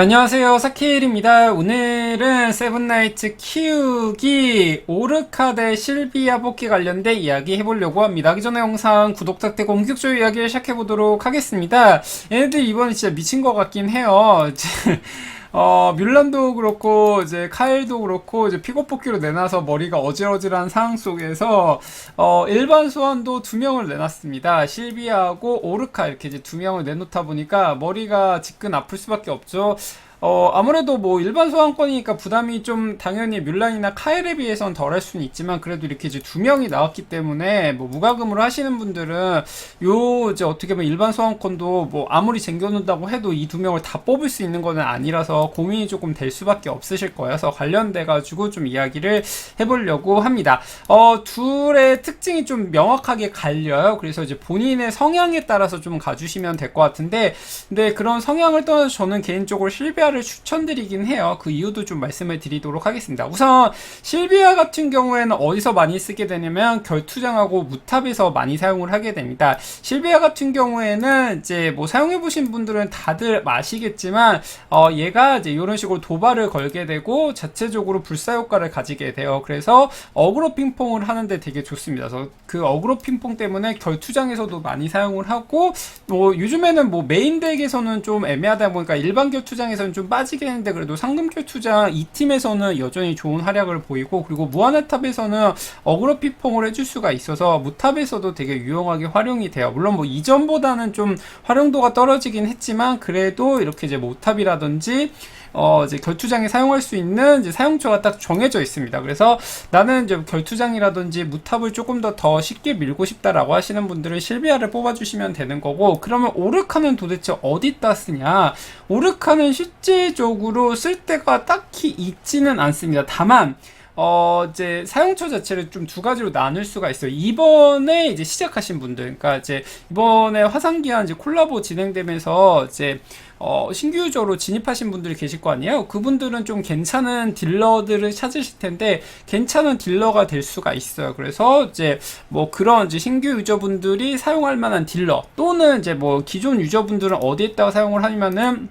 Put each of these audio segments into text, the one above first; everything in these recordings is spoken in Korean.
안녕하세요. 사키엘입니다. 오늘은 세븐나이츠 키우기 오르카 대 실비아 뽑기 관련된 이야기 해보려고 합니다. 그 전에 영상 구독 부탁드리고 본격적으로 이야기를 시작해보도록 하겠습니다. 얘네들 이번에 진짜 미친 것 같긴 해요 어, 뮬란도 그렇고, 이제, 카일도 그렇고, 이제, 픽업 뽑기로 내놔서 머리가 어질어질한 상황 속에서, 어, 일반 소환도 두 명을 내놨습니다. 실비아하고 오르카 이렇게 이제 두 명을 내놓다 보니까 머리가 지끈 아플 수밖에 없죠. 어, 아무래도 뭐 일반 소환권이니까 부담이 좀 당연히 뮬란이나 카일에 비해서는 덜할 수는 있지만 그래도 이렇게 이제 두 명이 나왔기 때문에 뭐 무과금으로 하시는 분들은 요 이제 어떻게 보면 일반 소환권도 뭐 아무리 쟁겨놓는다고 해도 이 두 명을 다 뽑을 수 있는 거는 아니라서 고민이 조금 될 수밖에 없으실 거여서 관련돼 가지고 좀 이야기를 해보려고 합니다. 어, 둘의 특징이 좀 명확하게 갈려요. 그래서 이제 본인의 성향에 따라서 좀 가주시면 될 것 같은데 근데 그런 성향을 떠나서 저는 개인적으로 실비아 실비아를 추천드리긴 해요. 그 이유도 좀 말씀을 드리도록 하겠습니다. 우선 실비아 같은 경우에는 어디서 많이 쓰게 되냐면 결투장하고 무탑에서 많이 사용을 하게 됩니다. 실비아 같은 경우에는 이제 뭐 사용해 보신 분들은 다들 아시겠지만 어 얘가 이제 이런 식으로 도발을 걸게 되고 자체적으로 불사 효과를 가지게 돼요. 그래서 어그로 핑퐁을 하는데 되게 좋습니다. 그 어그로 핑퐁 때문에 결투장에서도 많이 사용을 하고 뭐 요즘에는 뭐 메인 덱에서는 좀 애매하다 보니까 일반 결투장에서는 좀 빠지긴 했는데 그래도 상금교 투자 이 팀에서는 여전히 좋은 활약을 보이고 그리고 무한의 탑에서는 어그로 피퐁을 해줄 수가 있어서 무탑에서도 되게 유용하게 활용이 돼요. 물론 뭐 이전보다는 좀 활용도가 떨어지긴 했지만 그래도 이렇게 이제 모탑이라든지 어, 이제 결투장에 사용할 수 있는 이제 사용처가 딱 정해져 있습니다. 그래서 나는 이제 결투장이라든지 무탑을 조금 더 더 쉽게 밀고 싶다라고 하시는 분들은 실비아를 뽑아주시면 되는 거고, 그러면 오르카는 도대체 어디다 쓰냐? 오르카는 실제 적으로 쓸 때가 딱히 있지는 않습니다. 다만, 어, 이제 사용처 자체를 좀 두 가지로 나눌 수가 있어요. 이번에 이제 시작하신 분들, 그러니까 이제 이번에 화상기한 이제 콜라보 진행되면서 이제 어, 신규 유저로 진입하신 분들이 계실 거 아니에요? 그분들은 좀 괜찮은 딜러들을 찾으실 텐데, 괜찮은 딜러가 될 수가 있어요. 그래서 이제 뭐 그런 이제 신규 유저분들이 사용할 만한 딜러, 또는 이제 뭐 기존 유저분들은 어디에다가 사용을 하냐면은,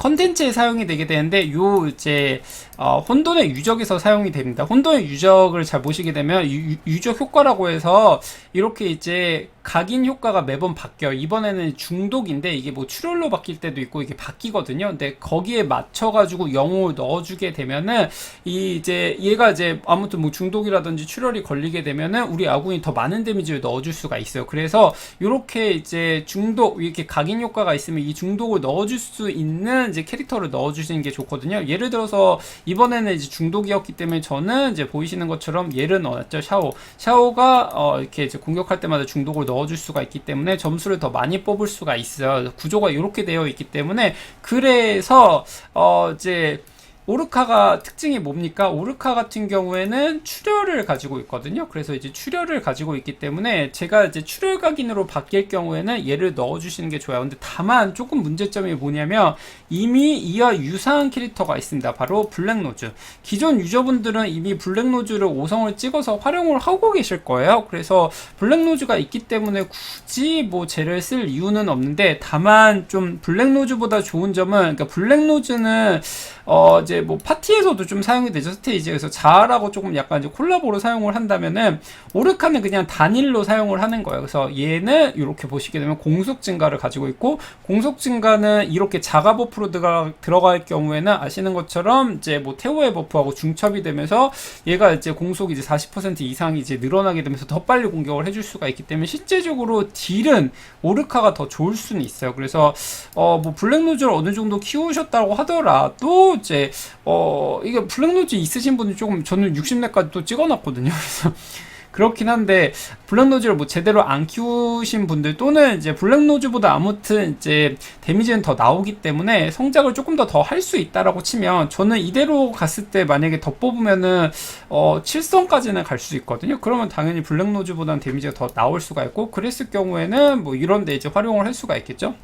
컨텐츠에 사용이 되게 되는데 요 이제 어, 혼돈의 유적에서 사용이 됩니다. 혼돈의 유적을 잘 보시게 되면 유, 유적 효과라고 해서 이렇게 이제 각인 효과가 매번 바뀌어요. 이번에는 중독인데 이게 뭐 출혈로 바뀔 때도 있고 이게 바뀌거든요. 근데 거기에 맞춰가지고 영웅을 넣어주게 되면은 이 이제 얘가 이제 아무튼 뭐 중독이라든지 출혈이 걸리게 되면은 우리 아군이 더 많은 데미지를 넣어줄 수가 있어요. 그래서 이렇게 이제 중독 이렇게 각인 효과가 있으면 이 중독을 넣어줄 수 있는 이제 캐릭터를 넣어주시는 게 좋거든요. 예를 들어서 이번에는 이제 중독이었기 때문에 저는 이제 보이시는 것처럼 얘를 넣었죠. 샤오. 샤오가 어 이렇게 이제 공격할 때마다 중독을 넣어줄 수가 있기 때문에 점수를 더 많이 뽑을 수가 있어요. 구조가 이렇게 되어 있기 때문에 그래서 어 이제 오르카가 특징이 뭡니까? 오르카 같은 경우에는 출혈을 가지고 있거든요. 그래서 이제 출혈을 가지고 있기 때문에 제가 이제 출혈 각인으로 바뀔 경우에는 얘를 넣어주시는 게 좋아요. 근데 다만 조금 문제점이 뭐냐면 이미 이와 유사한 캐릭터가 있습니다. 바로 블랙노즈. 기존 유저분들은 이미 블랙노즈를 5성을 찍어서 활용을 하고 계실 거예요. 그래서 블랙노즈가 있기 때문에 굳이 뭐 쟤를 쓸 이유는 없는데 다만 좀 블랙노즈보다 좋은 점은 그러니까 블랙노즈는 어 이제 뭐 파티에서도 좀 사용이 되죠 스테이지에서 자아라고 조금 약간 이제 콜라보로 사용을 한다면은 오르카는 그냥 단일로 사용을 하는 거예요. 그래서 얘는 이렇게 보시게 되면 공속 증가를 가지고 있고 공속 증가는 이렇게 자가 버프로 들어가, 들어갈 경우에는 아시는 것처럼 이제 뭐 태오의 버프하고 중첩이 되면서 얘가 이제 공속이 이제 40% 이상이 이제 늘어나게 되면서 더 빨리 공격을 해줄 수가 있기 때문에 실제적으로 딜은 오르카가 더 좋을 수는 있어요. 그래서 어 뭐 블랙 노즈를 어느 정도 키우셨다고 하더라도 이제 어 이게 블랙노즈 있으신 분이 조금 저는 60렙까지 또 찍어놨거든요. 그래서 그렇긴 한데 블랙노즈를 뭐 제대로 안 키우신 분들 또는 이제 블랙노즈보다 아무튼 이제 데미지는 더 나오기 때문에 성장을 조금 더 더 할 수 있다라고 치면 저는 이대로 갔을 때 만약에 더 뽑으면은 어 7성까지는 갈 수 있거든요. 그러면 당연히 블랙노즈보다는 데미지가 더 나올 수가 있고 그랬을 경우에는 뭐 이런 데 이제 활용을 할 수가 있겠죠.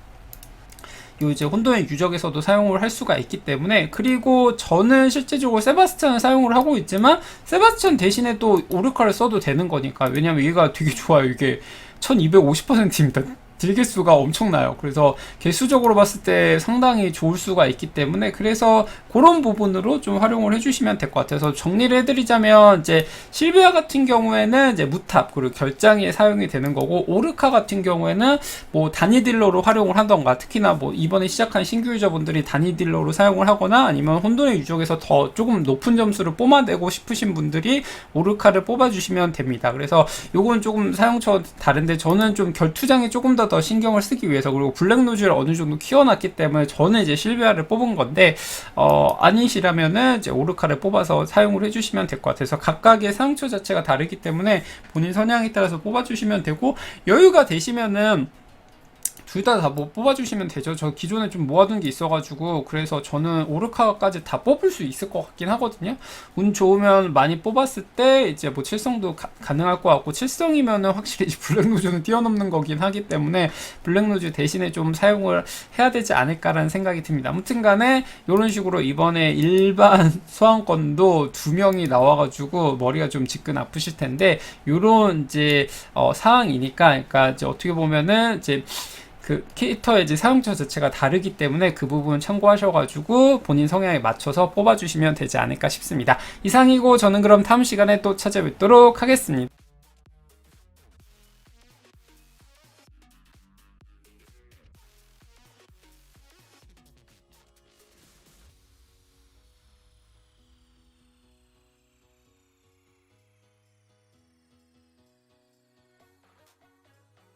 요 이제 혼돈의 유적에서도 사용을 할 수가 있기 때문에 그리고 저는 실제적으로 세바스찬을 사용을 하고 있지만 세바스찬 대신에 또 오르카를 써도 되는 거니까 왜냐면 얘가 되게 좋아요. 이게 1250%입니다 딜 개수가 엄청나요. 그래서 개수적으로 봤을 때 상당히 좋을 수가 있기 때문에 그래서 그런 부분으로 좀 활용을 해주시면 될 것 같아서 정리를 해드리자면 이제 실비아 같은 경우에는 이제 무탑 그리고 결장에 사용이 되는 거고 오르카 같은 경우에는 뭐 단위 딜러로 활용을 하던가 특히나 뭐 이번에 시작한 신규 유저분들이 단위 딜러로 사용을 하거나 아니면 혼돈의 유적에서 더 조금 높은 점수를 뽑아내고 싶으신 분들이 오르카를 뽑아주시면 됩니다. 그래서 요건 조금 사용처 다른데 저는 좀 결투장에 조금 더더 신경을 쓰기 위해서 그리고 블랙 노즈를 어느 정도 키워놨기 때문에 저는 이제 실비아를 뽑은 건데 어 아니시라면은 이제 오르카를 뽑아서 사용을 해주시면 될 것 같아서 각각의 사용처 자체가 다르기 때문에 본인 성향에 따라서 뽑아주시면 되고 여유가 되시면은 둘 다 다 뭐 뽑아주시면 되죠. 저 기존에 좀 모아둔 게 있어가지고 그래서 저는 오르카까지 다 뽑을 수 있을 것 같긴 하거든요. 운 좋으면 많이 뽑았을 때 이제 뭐 칠성도 가, 능할것 같고 칠성이면은 확실히 블랙노즈는 뛰어넘는 거긴 하기 때문에 블랙노즈 대신에 좀 사용을 해야 되지 않을까라는 생각이 듭니다. 아무튼간에 이런 식으로 이번에 일반 소환권도 두 명이 나와가지고 머리가 좀 지끈 아프실 텐데 이런 이제 어, 사항이니까 그러니까 이제 어떻게 보면은 이제 그 캐릭터의 사용처 자체가 다르기 때문에 그 부분 참고하셔가지고 본인 성향에 맞춰서 뽑아주시면 되지 않을까 싶습니다. 이상이고 저는 그럼 다음 시간에 또 찾아뵙도록 하겠습니다.